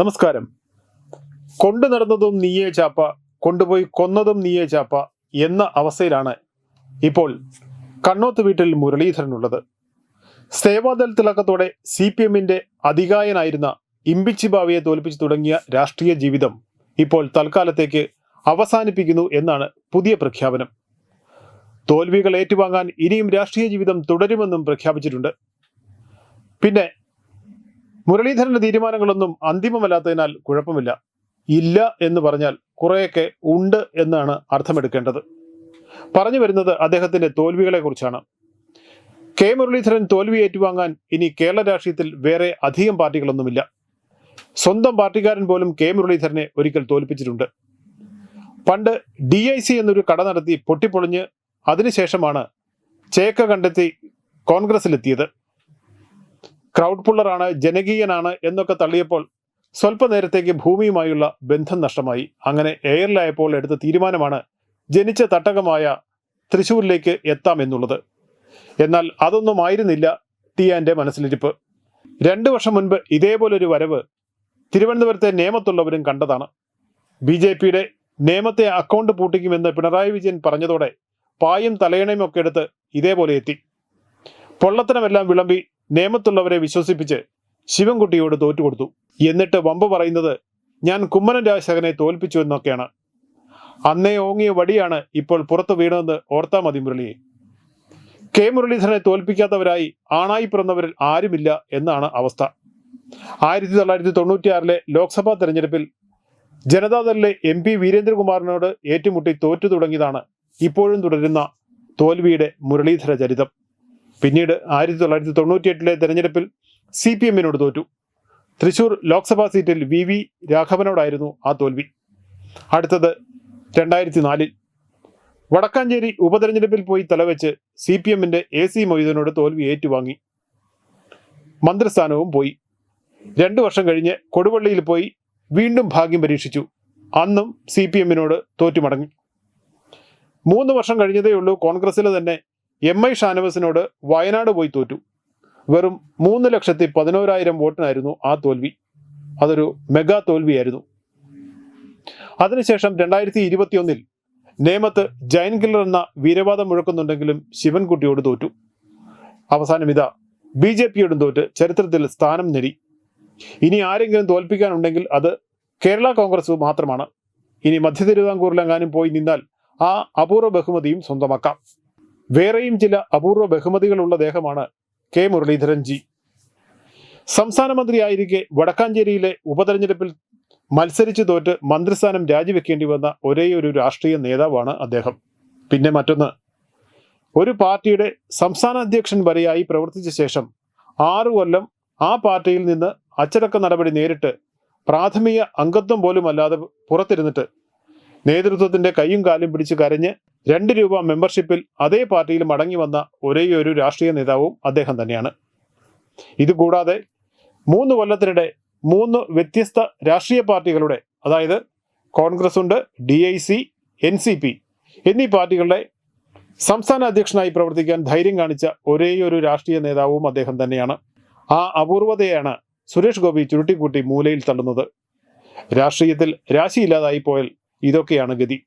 നമസ്കാരം. കൊണ്ടു നടന്നതും നീയേ ചാപ്പ കൊണ്ടുപോയി കൊന്നതും നീയേ ചാപ്പ എന്ന അവസ്ഥയിലാണ് ഇപ്പോൾ കണ്ണോത്ത് വീട്ടിൽ മുരളീധരനുള്ളത്. സേവാദൾ തിളക്കത്തോടെ സി പി എമ്മിന്റെ അധികായനായിരുന്ന ഇമ്പിച്ചി ബാവയെ തോൽപ്പിച്ചു തുടങ്ങിയ രാഷ്ട്രീയ ജീവിതം ഇപ്പോൾ തൽക്കാലത്തേക്ക് അവസാനിപ്പിക്കുന്നു എന്നാണ് പുതിയ പ്രഖ്യാപനം. തോൽവികൾ ഏറ്റുവാങ്ങാൻ ഇനിയും രാഷ്ട്രീയ ജീവിതം തുടരുമെന്നും പ്രഖ്യാപിച്ചിട്ടുണ്ട്. പിന്നെ മുരളീധരന്റെ തീരുമാനങ്ങളൊന്നും അന്തിമമല്ലാത്തതിനാൽ കുഴപ്പമില്ല. ഇല്ല എന്ന് പറഞ്ഞാൽ കുറെയൊക്കെ ഉണ്ട് എന്നാണ് അർത്ഥമെടുക്കേണ്ടത്. പറഞ്ഞു വരുന്നത് അദ്ദേഹത്തിന്റെ തോൽവികളെ കുറിച്ചാണ് കെ മുരളീധരൻ തോൽവി ഏറ്റുവാങ്ങാൻ ഇനി കേരള രാഷ്ട്രീയത്തിൽ വേറെ അധികം പാർട്ടികളൊന്നുമില്ല. സ്വന്തം പാർട്ടിക്കാരൻ പോലും കെ മുരളീധരനെ ഒരിക്കൽ തോൽപ്പിച്ചിട്ടുണ്ട്. പണ്ട് ഡി ഐ സി എന്നൊരു കട നടത്തി പൊട്ടിപ്പൊളിഞ്ഞ് അതിനുശേഷമാണ് ചേക്ക കണ്ടെത്തി കോൺഗ്രസിലെത്തിയത്. ക്രൗഡ് പുള്ളറാണ് ജനകീയനാണ് എന്നൊക്കെ തള്ളിയപ്പോൾ സ്വല്പ നേരത്തേക്ക് ഭൂമിയുമായുള്ള ബന്ധം നഷ്ടമായി. അങ്ങനെ എയറിലായപ്പോൾ എടുത്ത തീരുമാനമാണ് ജനിച്ച തട്ടകമായ തൃശൂരിലേക്ക് എത്താം എന്നുള്ളത്. എന്നാൽ അതൊന്നും ആയിരുന്നില്ല ടിയാന്റെ മനസ്സിലിരിപ്പ്. രണ്ടു വർഷം മുൻപ് ഇതേപോലൊരു വരവ് തിരുവനന്തപുരത്തെ നേമത്തുള്ളവരും കണ്ടതാണ്. ബി ജെ പിയുടെ നേമത്തെ അക്കൗണ്ട് പൂട്ടിക്കുമെന്ന് പിണറായി വിജയൻ പറഞ്ഞതോടെ പായും തലയണയും ഒക്കെ എടുത്ത് ഇതേപോലെ എത്തി. പൊള്ളത്തനമെല്ലാം വിളമ്പി നേമത്തുള്ളവരെ വിശ്വസിപ്പിച്ച് ശിവൻകുട്ടിയോട് തോറ്റുകൊടുത്തു എന്നിട്ട് വമ്പ പറയുന്നത് ഞാൻ കുമ്മനൻ രാജശേഖരനെ തോൽപ്പിച്ചു എന്നൊക്കെയാണ്. അന്നേ ഓങ്ങിയ വടിയാണ് ഇപ്പോൾ പുറത്തു വീണതെന്ന് ഓർത്താ മതി മുരളിയെ കെ. മുരളീധരനെ തോൽപ്പിക്കാത്തവരായി ആണായി പിറന്നവരിൽ ആരുമില്ല എന്നാണ് അവസ്ഥ. ആയിരത്തി തൊള്ളായിരത്തി തൊണ്ണൂറ്റിയാറിലെ ലോക്സഭാ തെരഞ്ഞെടുപ്പിൽ ജനതാദളിലെ എം പി വീരേന്ദ്രകുമാറിനോട് ഏറ്റുമുട്ടി തോറ്റു തുടങ്ങിയതാണ് ഇപ്പോഴും തുടരുന്ന തോൽവിയുടെ മുരളീധര ചരിതം. പിന്നീട് ആയിരത്തി തൊള്ളായിരത്തി തൊണ്ണൂറ്റിയെട്ടിലെ തെരഞ്ഞെടുപ്പിൽ സി പി എമ്മിനോട് തോറ്റു. തൃശൂർ ലോക്സഭാ സീറ്റിൽ വി വി രാഘവനോടായിരുന്നു ആ തോൽവി. അടുത്തത് രണ്ടായിരത്തി നാലിൽ വടക്കാഞ്ചേരി ഉപതെരഞ്ഞെടുപ്പിൽ പോയി തലവെച്ച് സി പി എമ്മിന്റെ എ സി മൊയ്തനോട് തോൽവി ഏറ്റുവാങ്ങി. മന്ത്രിസ്ഥാനവും പോയി. രണ്ടു വർഷം കഴിഞ്ഞ് കൊടുവള്ളിയിൽ പോയി വീണ്ടും ഭാഗ്യം പരീക്ഷിച്ചു. അന്നും സി പി എമ്മിനോട് തോറ്റുമടങ്ങി. മൂന്ന് വർഷം കഴിഞ്ഞതേയുള്ളൂ കോൺഗ്രസിലെ തന്നെ എം ഐ ഷാനവാസിനോട് വയനാട് പോയി തോറ്റു. വെറും മൂന്ന് ലക്ഷത്തി പതിനോരായിരം വോട്ടിനായിരുന്നു ആ തോൽവി. അതൊരു മെഗാ തോൽവിയായിരുന്നു. അതിനുശേഷം രണ്ടായിരത്തി ഇരുപത്തിയൊന്നിൽ നേമത്ത് ജയൻ കില്ലർ എന്ന വീരവാദം മുഴക്കുന്നുണ്ടെങ്കിലും ശിവൻകുട്ടിയോട് തോറ്റു. അവസാനം ഇതാ ബി ജെ പിയോടും തോറ്റ് ചരിത്രത്തിൽ സ്ഥാനം നേടി. ഇനി ആരെങ്കിലും തോൽപ്പിക്കാനുണ്ടെങ്കിൽ അത് കേരള കോൺഗ്രസ് മാത്രമാണ്. ഇനി മധ്യ തിരുവിതാംകൂറിലെങ്ങാനും പോയി നിന്നാൽ ആ അപൂർവ ബഹുമതിയും സ്വന്തമാക്കാം. വേറെയും ചില അപൂർവ ബഹുമതികളുള്ള ദേഹമാണ് കെ മുരളീധരൻ ജി സംസ്ഥാന മന്ത്രിയായിരിക്കെ വടക്കാഞ്ചേരിയിലെ ഉപതെരഞ്ഞെടുപ്പിൽ മത്സരിച്ചു തോറ്റ് മന്ത്രിസ്ഥാനം രാജിവെക്കേണ്ടി വന്ന ഒരേയൊരു രാഷ്ട്രീയ നേതാവാണ് അദ്ദേഹം. പിന്നെ മറ്റൊന്ന് ഒരു പാർട്ടിയുടെ സംസ്ഥാന അധ്യക്ഷൻ വരെയായി പ്രവർത്തിച്ച ശേഷം ആറു കൊല്ലം ആ പാർട്ടിയിൽ നിന്ന് അച്ചടക്ക നടപടി നേരിട്ട് പ്രാഥമിക അംഗത്വം പോലും അല്ലാതെ പുറത്തിരുന്നിട്ട് നേതൃത്വത്തിന്റെ കൈയും കാലും പിടിച്ച് കരഞ്ഞ് രണ്ട് രൂപ മെമ്പർഷിപ്പിൽ അതേ പാർട്ടിയിൽ മടങ്ങി വന്ന ഒരേയൊരു രാഷ്ട്രീയ നേതാവും അദ്ദേഹം തന്നെയാണ്. ഇതുകൂടാതെ മൂന്ന് കൊല്ലത്തിനിടെ മൂന്ന് വ്യത്യസ്ത രാഷ്ട്രീയ പാർട്ടികളുടെ അതായത് കോൺഗ്രസ് ഉണ്ട് D I C N C P എന്നീ പാർട്ടികളുടെ സംസ്ഥാന അധ്യക്ഷനായി പ്രവർത്തിക്കാൻ ധൈര്യം കാണിച്ച ഒരേയൊരു രാഷ്ട്രീയ നേതാവും അദ്ദേഹം തന്നെയാണ്. ആ അപൂർവതയാണ് സുരേഷ് ഗോപി ചുരുട്ടിക്കൂട്ടി മൂലയിൽ തള്ളുന്നത്. രാഷ്ട്രീയത്തിൽ രാശിയില്ലാതായി പോയാൽ ഇതൊക്കെയാണ് ഗതി.